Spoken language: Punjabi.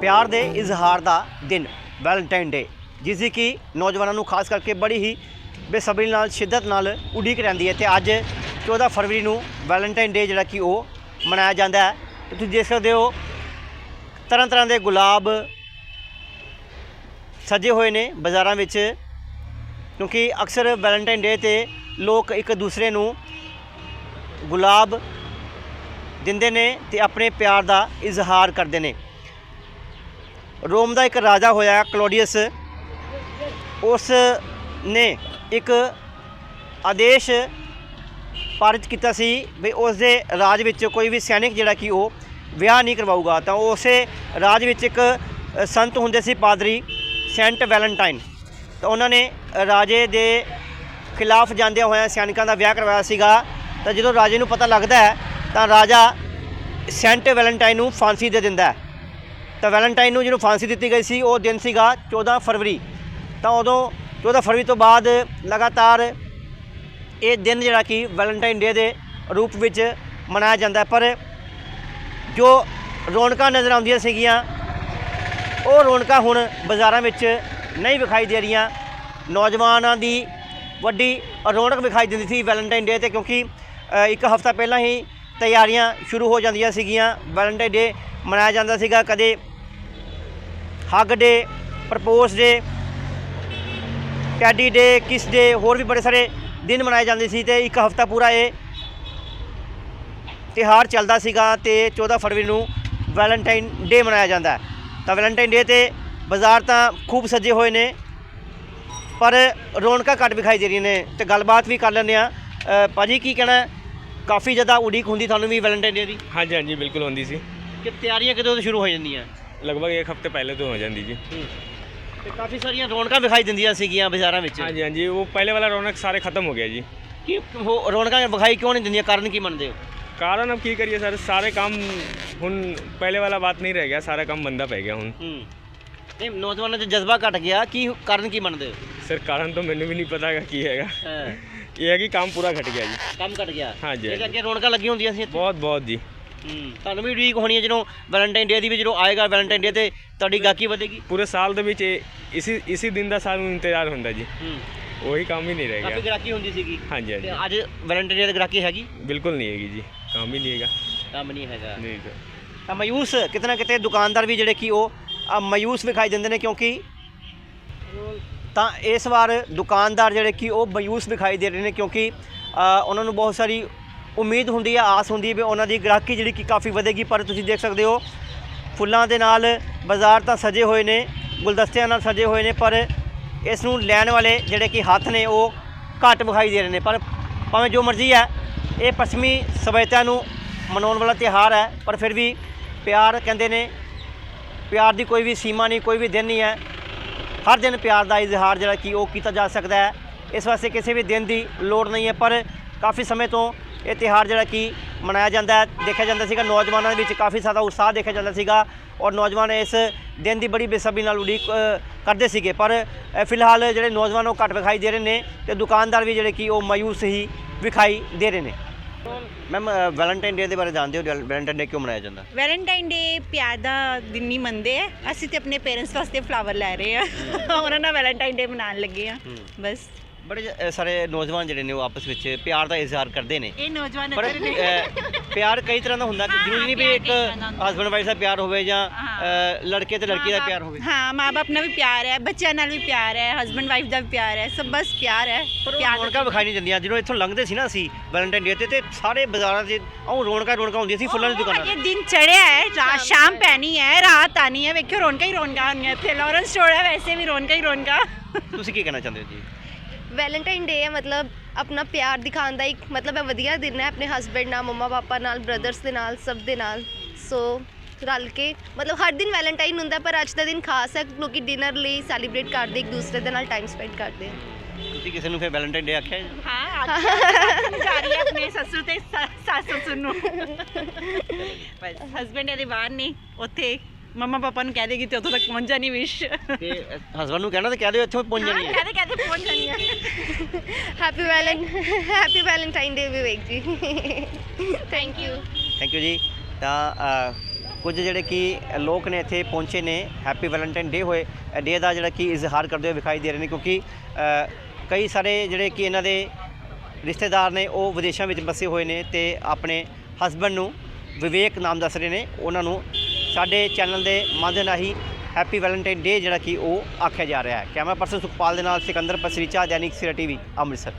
ਪਿਆਰ ਦੇ ਇਜ਼ਹਾਰ ਦਾ ਦਿਨ, ਵੈਲੈਂਟਾਈਨ ਡੇ, ਜਿਸ ਦੀ ਕਿ ਨੌਜਵਾਨਾਂ ਨੂੰ ਖਾਸ ਕਰਕੇ ਬੜੀ ਹੀ ਬੇਸਬਰੀ ਨਾਲ, ਸ਼ਿੱਦਤ ਨਾਲ ਉਡੀਕ ਰਹਿੰਦੀ ਹੈ। ਤੇ ਅੱਜ 14 ਫਰਵਰੀ ਨੂੰ ਵੈਲੈਂਟਾਈਨ ਡੇ ਜਿਹੜਾ ਕਿ ਉਹ ਮਨਾਇਆ ਜਾਂਦਾ ਹੈ। ਤੁਸੀਂ ਦੇਖ ਸਕਦੇ ਹੋ, ਤਰ੍ਹਾਂ ਤਰ੍ਹਾਂ ਦੇ ਗੁਲਾਬ ਸਜੇ ਹੋਏ ਨੇ ਬਾਜ਼ਾਰਾਂ ਵਿੱਚ, ਕਿਉਂਕਿ ਅਕਸਰ ਵੈਲੈਂਟਾਈਨ ਡੇ ਤੇ ਲੋਕ ਇੱਕ ਦੂਸਰੇ ਨੂੰ ਗੁਲਾਬ ਦਿੰਦੇ ਨੇ ਤੇ ਆਪਣੇ ਪਿਆਰ ਦਾ ਇਜ਼ਹਾਰ ਕਰਦੇ ਨੇ। ਰੋਮ ਦਾ ਇੱਕ ਰਾਜਾ ਹੋਇਆ, ਕਲੋਡੀਅਸ। ਉਸ ਨੇ ਇੱਕ ਆਦੇਸ਼ ਪਾਰਿਤ ਕੀਤਾ ਸੀ ਵੀ ਉਸ ਦੇ ਰਾਜ ਵਿੱਚ ਕੋਈ ਵੀ ਸੈਨਿਕ ਜਿਹੜਾ ਕਿ ਉਹ ਵਿਆਹ ਨਹੀਂ ਕਰਵਾਊਗਾ। ਤਾਂ ਉਸੇ ਰਾਜ ਵਿੱਚ ਇੱਕ ਸੰਤ ਹੁੰਦੇ ਸੀ ਪਾਦਰੀ, ਸੈਂਟ ਵੈਲੈਂਟਾਈਨ। ਤਾਂ ਉਹਨਾਂ ਨੇ ਰਾਜੇ ਦੇ ਖਿਲਾਫ ਜਾਂਦਿਆਂ ਹੋਇਆਂ ਸੈਨਿਕਾਂ ਦਾ ਵਿਆਹ ਕਰਵਾਇਆ ਸੀਗਾ। ਤਾਂ ਜਦੋਂ ਰਾਜੇ ਨੂੰ ਪਤਾ ਲੱਗਦਾ ਹੈ, ਤਾਂ ਰਾਜਾ ਸੈਂਟ ਵੈਲੈਂਟਾਈਨ ਨੂੰ ਫਾਂਸੀ ਦੇ ਦਿੰਦਾ ਹੈ। ਤਾਂ ਵੈਲੈਂਟਾਈਨ ਨੂੰ ਜਿਹਨੂੰ ਫਾਂਸੀ ਦਿੱਤੀ ਗਈ ਸੀ, ਉਹ ਦਿਨ ਸੀਗਾ 14 ਫਰਵਰੀ। ਤਾਂ ਉਦੋਂ 14 ਫਰਵਰੀ ਤੋਂ ਬਾਅਦ ਲਗਾਤਾਰ ਇਹ ਦਿਨ ਜਿਹੜਾ ਕਿ ਵੈਲੈਂਟਾਈਨ ਡੇ ਦੇ ਰੂਪ ਵਿੱਚ ਮਨਾਇਆ ਜਾਂਦਾ ਪਰ ਜੋ ਰੌਣਕਾਂ ਨਜ਼ਰ ਆਉਂਦੀਆਂ ਸੀਗੀਆਂ, ਉਹ ਰੌਣਕਾਂ ਹੁਣ ਬਾਜ਼ਾਰਾਂ ਵਿੱਚ ਨਹੀਂ ਵਿਖਾਈ ਦੇ ਰਹੀਆਂ। ਨੌਜਵਾਨਾਂ ਦੀ ਵੱਡੀ ਰੌਣਕ ਵਿਖਾਈ ਦਿੰਦੀ ਸੀ ਵੈਲੈਂਟਾਈਨ ਡੇ ਤੇ ਕਿਉਂਕਿ ਇੱਕ ਹਫ਼ਤਾ ਪਹਿਲਾਂ ਹੀ ਤਿਆਰੀਆਂ ਸ਼ੁਰੂ ਹੋ ਜਾਂਦੀਆਂ ਸੀਗੀਆਂ ਵੈਲੈਂਟਾਈਨ ਡੇ ਮਨਾਇਆ ਜਾਂਦਾ ਸੀਗਾ ਕਦੇ ਹੱਗ ਡੇ ਪ੍ਰਪੋਜ਼ ਡੇ, ਕੈਡੀ ਡੇ, ਕਿਸ ਡੇ, ਹੋਰ ਵੀ ਬੜੇ ਸਾਰੇ ਦਿਨ ਮਨਾਏ ਜਾਂਦੇ ਸੀ ਤੇ ਇੱਕ ਹਫ਼ਤਾ ਪੂਰਾ ਇਹ ਤਿਉਹਾਰ ਚੱਲਦਾ ਸੀਗਾ ਤੇ 14 ਫਰਵਰੀ ਨੂੰ ਵੈਲੈਂਟਾਈਨ ਡੇ ਮਨਾਇਆ ਜਾਂਦਾ ਤਾਂ ਵੈਲੈਂਟਾਈਨ ਡੇ ਤੇ ਬਾਜ਼ਾਰ ਤਾਂ ਖੂਬ ਸਜੇ ਹੋਏ ਨੇ, ਪਰ ਰੌਣਕਾਂ ਘੱਟ ਵਿਖਾਈ ਦੇ ਰਹੀਆਂ ਨੇ ਤੇ ਗੱਲਬਾਤ ਵੀ ਕਰ ਲੈਂਦੇ ਆ ਭਾਜੀ ਕੀ ਕਹਿਣਾ ਕਾਫੀ ਜ਼ਿਆਦਾ ਉਡੀਕ ਹੁੰਦੀ ਤੁਹਾਨੂੰ ਵੀ ਵੈਲੈਂਟਾਈਨ ਡੇ ਦੀ? ਹਾਂਜੀ ਹਾਂਜੀ, ਬਿਲਕੁਲ ਹੁੰਦੀ ਸੀ। ਕਿ ਤਿਆਰੀਆਂ ਕਦੋਂ ਤੋਂ ਸ਼ੁਰੂ ਹੋ ਜਾਂਦੀਆਂ? ਲਗਭਗ ਇੱਕ ਹਫ਼ਤੇ ਪਹਿਲੇ ਤੋਂ ਹੋ ਜਾਂਦੀ ਜੀ। ਤੇ ਕਾਫੀ ਸਾਰੀਆਂ ਰੌਣਕਾਂ ਵਿਖਾਈ ਦਿੰਦੀਆਂ ਸੀਗੀਆਂ ਬਾਜ਼ਾਰਾਂ ਵਿੱਚ? ਹਾਂਜੀ ਹਾਂਜੀ। ਉਹ ਪਹਿਲੇ ਵਾਲਾ ਰੌਣਕ ਸਾਰੇ ਖਤਮ ਹੋ ਗਿਆ ਜੀ। ਕੀ ਉਹ ਰੌਣਕਾਂ ਵਿਖਾਈ ਕਿਉਂ ਨਹੀਂ ਦਿੰਦੀਆਂ? ਕਾਰਨ ਕੀ ਮੰਨਦੇ ਹੋ? ਕਾਰਨ ਅਬ ਕੀ ਕਰੀਏ ਸਰ? ਸਾਰੇ ਕੰਮ ਹੁਣ ਪਹਿਲੇ ਵਾਲਾ ਬਾਤ ਨਹੀਂ ਰਹਿ ਗਿਆ। ਸਾਰਾ ਕੰਮ ਬੰਦਾ ਪੈ ਗਿਆ ਹੁਣ। ਹੂੰ। ਨਹੀਂ ਨੌਜਵਾਨਾਂ 'ਚ ਜਜ਼ਬਾ ਘਟ ਗਿਆ। ਕੀ ਕਾਰਨ ਕੀ ਮੰਨਦੇ ਹੋ? ਸਰ ਕਾਰਨ ਤਾਂ ਮੈਨੂੰ ਵੀ ਨਹੀਂ ਪਤਾ ਹੈਗਾ ਕੀ ਹੈਗਾ। ਇਹ ਹੈ ਕਿ ਕੰਮ ਪੂਰਾ ਘਟ ਗਿਆ ਜੀ। ਕੰਮ ਘਟ ਗਿਆ। ਹਾਂਜੀ, ਇਹ। ਅੱਗੇ ਰੌਣਕਾਂ ਲੱਗੀਆਂ ਹੁੰਦੀਆਂ ਸੀ। ਬਹੁਤ ਬਹੁਤ ਜੀ। ਤੁਹਾਨੂੰ ਵੀ ਉਡੀਕ ਹੋਣੀ ਹੈ ਜਦੋਂ ਵੈਲੈਂਟਾਈਨ ਡੇ ਦੀ ਵੀ ਜਦੋਂ ਆਏਗਾ ਵੈਲੈਂਟਾਈਨ ਡੇ ਤੇ ਤੁਹਾਡੀ ਗਾਹਕੀ ਵਧੇਗੀ? ਪੂਰੇ ਸਾਲ ਦੇ ਵਿੱਚ ਇਹ- ਇਸੀ ਇਸੀ ਦਿਨ ਦਾ ਸਾਨੂੰ ਇੰਤਜ਼ਾਰ ਹੁੰਦਾ ਜੀ। ਹੂੰ। ਉਹੀ ਕੰਮ ਹੀ ਨਹੀਂ ਰਹਿ ਕਾਫੀ ਗਿਆ ਗ੍ਰਾਹਕੀ ਹੁੰਦੀ ਸੀਗੀ। ਹਾਂਜੀ ਤੇ ਹਾਂਜੀ ਅੱਜ ਵੈਲੈਂਟਾਈਨ ਡੇ ਦੀ ਗ੍ਰਾਹਕੀ ਹੈਗੀ? ਬਿਲਕੁਲ ਨਹੀਂ ਹੈਗੀ ਜੀ। ਕੰਮ ਹੀ ਨਹੀਂ ਹੈਗਾ। ਕੰਮ ਨਹੀਂ ਹੈਗਾ। ਨਹੀਂ ਸਰ ਤਾਂ ਮਾਯੂਸ ਕਿਤੇ ਨਾ ਕਿਤੇ ਦੁਕਾਨਦਾਰ ਵੀ ਜਿਹੜੇ ਕਿ ਉਹ ਅ, ਮਾਯੂਸ ਵਿਖਾਈ ਦਿੰਦੇ ਨੇ ਕਿਉਂਕਿ ਤਾਂ ਇਸ ਵਾਰ ਦੁਕਾਨਦਾਰ ਜਿਹੜੇ ਕਿ ਉਹ ਮਾਯੂਸ ਵਿਖਾਈ ਦੇ ਰਹੇ ਨੇ ਕਿਉਂਕਿ ਅ, ਉਹਨਾਂ ਨੂੰ ਬਹੁਤ ਸਾਰੀ ਉਮੀਦ ਹੁੰਦੀ ਹੈ ਆਸ ਹੁੰਦੀ ਹੈ ਵੀ ਉਹਨਾਂ ਦੀ ਗ੍ਰਾਹਕੀ ਜਿਹੜੀ ਕਿ ਕਾਫੀ ਵਧੇਗੀ, ਪਰ ਤੁਸੀਂ ਦੇਖ ਸਕਦੇ ਹੋ, ਫੁੱਲਾਂ ਦੇ ਨਾਲ ਬਾਜ਼ਾਰ ਤਾਂ ਸਜੇ ਹੋਏ ਨੇ, ਗੁਲਦਸਤਿਆਂ ਨਾਲ ਸਜੇ ਹੋਏ ਨੇ, ਪਰ ਇਸ ਨੂੰ ਲੈਣ ਵਾਲੇ ਜਿਹੜੇ ਕਿ ਹੱਥ ਨੇ, ਉਹ ਘੱਟ ਵਿਖਾਈ ਦੇ ਰਹੇ ਨੇ। ਪਰ ਭਾਵੇਂ ਜੋ ਮਰਜ਼ੀ ਹੈ, ਇਹ ਪੱਛਮੀ ਸਭਿਅਤਾ ਨੂੰ ਮਨਾਉਣ ਵਾਲਾ ਤਿਉਹਾਰ ਹੈ, ਪਰ ਫਿਰ ਵੀ ਪਿਆਰ ਕਹਿੰਦੇ ਨੇ, ਪਿਆਰ ਦੀ ਕੋਈ ਵੀ ਸੀਮਾ ਨਹੀਂ, ਕੋਈ ਵੀ ਦਿਨ ਨਹੀਂ ਹੈ। ਹਰ ਦਿਨ ਪਿਆਰ ਦਾ ਇਜ਼ਹਾਰ ਜਿਹੜਾ ਕਿ ਉਹ ਕੀਤਾ ਜਾ ਸਕਦਾ ਹੈ। ਇਸ ਵਾਸਤੇ ਕਿਸੇ ਵੀ ਦਿਨ ਦੀ ਲੋੜ ਨਹੀਂ ਹੈ, ਪਰ ਕਾਫੀ ਸਮੇਂ ਤੋਂ ਇਹ ਤਿਉਹਾਰ ਜਿਹੜਾ ਕਿ ਮਨਾਇਆ ਜਾਂਦਾ ਦੇਖਿਆ ਜਾਂਦਾ ਸੀਗਾ ਨੌਜਵਾਨਾਂ ਦੇ ਵਿੱਚ ਕਾਫੀ ਜ਼ਿਆਦਾ ਉਤਸ਼ਾਹ ਦੇਖਿਆ ਜਾਂਦਾ ਸੀਗਾ ਔਰ ਨੌਜਵਾਨ ਇਸ ਦਿਨ ਦੀ ਬੜੀ ਬੇਸਬਰੀ ਨਾਲ ਉਡੀਕ ਕਰਦੇ ਸੀਗੇ। ਪਰ ਫਿਲਹਾਲ ਜਿਹੜੇ ਨੌਜਵਾਨ ਉਹ ਘੱਟ ਵਿਖਾਈ ਦੇ ਰਹੇ ਨੇ ਤੇ ਦੁਕਾਨਦਾਰ ਵੀ ਜਿਹੜੇ ਕਿ ਉਹ ਮਾਯੂਸ ਹੀ ਵਿਖਾਈ ਦੇ ਰਹੇ ਨੇ। ਮੈਮ ਵੈਲੈਂਟਾਈਨ ਡੇ ਦੇ ਬਾਰੇ ਜਾਣਦੇ ਹੋ ਵੈਲੈਂਟਾਈਨ ਡੇ ਕਿਉਂ ਮਨਾਇਆ ਜਾਂਦਾ? ਵੈਲੈਂਟਾਈਨ ਡੇ ਪਿਆਰ ਦਾ ਦਿਨ ਨਹੀਂ ਮੰਨਦੇ ਆ। ਅਸੀਂ ਤੇ ਆਪਣੇ ਪੇਰੈਂਟਸ ਵਾਸਤੇ ਫਲਾਵਰ ਲੈ ਰਹੇ ਆ। ਉਹਨਾਂ ਨਾਲ ਵੈਲੈਂਟਾਈਨ ਡੇ ਮਨਾਉਣ ਲੱਗੇ ਆ। ਬਸ। ਬੜੇ ਸਾਰੇ ਨੌਜਵਾਨ ਜਿਹੜੇ ਨੇ ਉਹ ਆਪਸ ਵਿੱਚ ਪਿਆਰ ਦਾ ਇਜ਼ਹਾਰ ਕਰਦੇ ਨੇ। ਇਹ ਨੌਜਵਾਨ ਪਰ ਨੇ ਅ, ਪਿਆਰ ਕਈ ਤਰ੍ਹਾਂ ਦਾ ਹੁੰਦਾ ਕਿ ਜ਼ਰੂਰੀ ਨਹੀਂ ਵੀ ਇੱਕ ਹਸਬੰਡ ਵਾਈਫ ਦਾ ਪਿਆਰ ਹੋਵੇ ਜਾਂ ਅ, ਲੜਕੇ ਤੇ ਲੜਕੀ ਦਾ ਪਿਆਰ ਹੋਵੇ। ਹਾਂ ਮਾਂ-ਬਾਪ ਨਾਲ ਵੀ ਪਿਆਰ ਹੈ ਬੱਚਿਆਂ ਨਾਲ ਵੀ ਪਿਆਰ ਹੈ ਹਸਬੰਡ ਵਾਈਫ ਦਾ ਵੀ ਪਿਆਰ ਹੈ ਸਭ ਬਸ ਪਿਆਰ ਹੈ। ਪਰ ਉਹ ਪਿਆਰ ਰੌਣਕਾਂ ਵਿਖਾਈ ਨਹੀਂ ਦਿੰਦੀਆਂ। ਜਦੋਂ ਇੱਥੋਂ ਲੰਘਦੇ ਸੀ ਨਾ ਅਸੀਂ ਵੈਲੈਂਟਾਈਨ ਡੇ ਤੇ ਤੇ ਸਾਰੇ ਬਾਜ਼ਾਰਾਂ 'ਚ ਉਹ ਰੌਣਕਾਂ ਰੌਣਕਾਂ ਹੁੰਦੀਆਂ ਸੀ ਫੁੱਲਾਂ ਦੀ ਦੁਕਾਨਾਂ ਇਹ ਦਿਨ ਚੜਿਆ ਹੈ ਰਾਤ ਸ਼ਾਮ ਪੈਣੀ ਹੈ ਰਾਤ ਆਣੀ ਹੈ। ਵੇਖਿਓ ਰੌਣਕਾਂ ਹੀ ਰੌਣਕਾਂ ਆਉਣੀਆਂ ਇੱਥੇ। ਲਾਰੈਂਸ ਸਟੋਰ ਹੈ ਵੈਸੇ ਵੀ ਰੌਣਕਾਂ ਹੀ ਰੌਣਕਾਂ। ਤੁਸੀਂ ਕੀ ਕਹਿਣਾ ਚਾਹੁੰਦੇ ਹੋ ਜੀ? ਵੈਲੈਂਟਾਈਨ ਡੇ ਹੈ ਮਤਲਬ ਆਪਣਾ ਪਿਆਰ ਦਿਖਾਉਣ ਦਾ ਇੱਕ ਮਤਲਬ ਹੈ ਵਧੀਆ ਦਿਨ ਹੈ ਆਪਣੇ ਹਸਬੰਡ ਨਾਲ ਮੰਮਾ ਪਾਪਾ ਨਾਲ ਬ੍ਰਦਰਸ ਦੇ ਨਾਲ ਸਭ ਦੇ ਨਾਲ। ਸੋ ਰਲ ਕੇ ਮਤਲਬ ਹਰ ਦਿਨ ਵੈਲੈਂਟਾਈਨ ਹੁੰਦਾ ਪਰ ਅੱਜ ਦਾ ਦਿਨ ਖਾਸ ਹੈ ਲੋਕੀ ਡਿਨਰ ਲਈ ਸੈਲੀਬ੍ਰੇਟ ਕਰਦੇ ਇੱਕ ਦੂਸਰੇ ਦੇ ਨਾਲ ਟਾਈਮ ਸਪੈਂਡ ਕਰਦੇ ਆ। ਤੁਸੀਂ ਕਿਸੇ ਨੂੰ ਫਿਰ ਵੈਲੈਂਟਾਈਨ ਡੇ ਆਖਿਆ ਜੀ? ਹਾਂ ਅੱਜ ਜਾ ਰਹੀ ਹੈ ਆਪਣੇ ਸੱਸੂ ਤੇ ਸੱਸ ਸੱਸੂ ਨੂੰ। ਬਸ ਹਸਬੰਡ ਇਹਦੇ ਬਾਹਰ ਨੇ ਉੱਥੇ ਮੰਮਾ ਪਾਪਾ ਨੂੰ ਕਹਿ ਦੇਗੀ ਤੇ ਉੱਥੋਂ ਤੱਕ ਪਹੁੰਚ ਜਾਣੀ ਵਿਸ਼ ਤੇ ਹਸਬੰਡ ਨੂੰ ਕਹਿਣਾ ਤੇ ਕਹਿ ਦਿਓ ਇੱਥੋਂ ਪਹੁੰਚ ਜਾਣੀ ਹੈ ਕਹਦੇ ਕਹਦੇ ਪਹੁੰਚ ਜਾਣੀ ਹੈ happy valent happy Valentine day Vivek ji. Thank you thank you ਜੀ। ਤਾਂ ਅ, ਕੁਝ ਜਿਹੜੇ ਕਿ ਲੋਕ ਨੇ ਇੱਥੇ ਪਹੁੰਚੇ ਨੇ ਹੈਪੀ ਵੈਲੈਂਟਾਈਨ ਡੇ ਹੋਏ। ਡੇ ਦਾ ਜਿਹੜਾ ਕਿ ਇਜ਼ਹਾਰ ਕਰਦੇ ਹੋਏ ਵਿਖਾਈ ਦੇ ਰਹੇ ਨੇ ਕਿਉਂਕਿ ਅ, ਕਈ ਸਾਰੇ ਜਿਹੜੇ ਕਿ ਇਹਨਾਂ ਦੇ ਰਿਸ਼ਤੇਦਾਰ ਨੇ ਉਹ ਵਿਦੇਸ਼ਾਂ ਵਿੱਚ ਬਸੇ ਹੋਏ ਨੇ ਤੇ ਆਪਣੇ ਹਸਬੰਡ ਨੂੰ ਵਿਵੇਕ ਨਾਮ ਦੱਸ ਰਹੇ ਨੇ। ਉਹਨਾਂ ਨੂੰ ਸਾਡੇ ਚੈਨਲ ਦੇ ਮਾਧਿਅਮ ਰਾਹੀਂ ਹੈਪੀ ਵੈਲੈਂਟਾਈਨ ਡੇ ਜਿਹੜਾ ਕਿ ਉਹ ਆਖਿਆ ਜਾ ਰਿਹਾ ਹੈ। ਕੈਮਰਾ ਪਰਸਨ ਸੁਖਪਾਲ ਦੇ ਨਾਲ ਸਿਕੰਦਰ ਪਸਰੀਚਾ ਦੈਨਿਕ ਸਿਰਾ ਟੀਵੀ, ਅੰਮ੍ਰਿਤਸਰ।